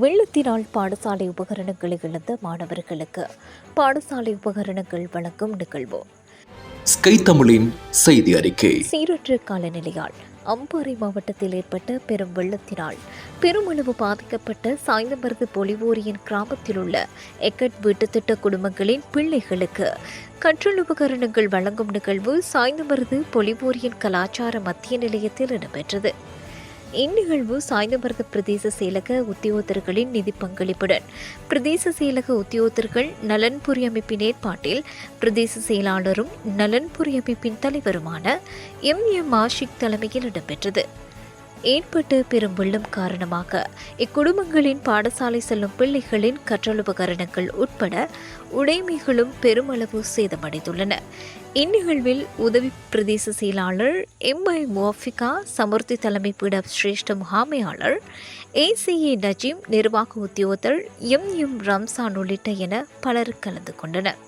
வெள்ளத்தினால் பாடசாலை உபகரணங்களை இழந்த மாணவர்களுக்கு பாடசாலை உபகரணங்கள் வழங்கும் நிகழ்வு. ஸ்கை தமிழின் செய்தி அறிக்கை. சீரற்ற காலநிலையால் அம்பாறை மாவட்டத்தில் ஏற்பட்ட பெரும் வெள்ளத்தினால் பெருமளவு பாதிக்கப்பட்ட சாய்ந்தமருது பொலிவோரியின் கிராமத்தில் உள்ள எக்கட் வீட்டுத்திட்ட குடும்பங்களின் பிள்ளைகளுக்கு கற்றல் உபகரணங்கள் வழங்கும் நிகழ்வு சாய்ந்தமருது பொலிவோரியின் கலாச்சார மத்திய நிலையத்தில் இடம்பெற்றது. இந்நிகழ்வு சாய்ந்தமர்க பிரதேச செயலக உத்தியோகத்தர்களின் நிதி பங்களிப்புடன். பிரதேச செயலக உத்தியோகத்தர்கள் நலன்புரி அமைப்பின் ஏற்பாட்டில் பிரதேச செயலாளரும் நலன்புரி அமைப்பின் தலைவருமான எம் எம் ஆஷிக் தலைமையில் இடம்பெற்றது. ஏற்பட்ட பெரும் வெள்ளம் காரணமாக இக்குடும்பங்களின் பாடசாலை செல்லும் பிள்ளைகளின் கற்றலுபகரணங்கள் உட்பட உடைமைகளும் பெருமளவு சேதமடைந்துள்ளன. இந்நிகழ்வில் உதவி பிரதேச செயலாளர் எம் ஐ முவாஃபிகா சமுர்த்தி தலைமை பீட சிரேஷ்ட முகாமையாளர் ஏசிஏ நஜீம் நிர்வாக உத்தியோகத்தர் எம் எம் ரம்சான் உள்ளிட்ட என பலர் கலந்து கொண்டனர்.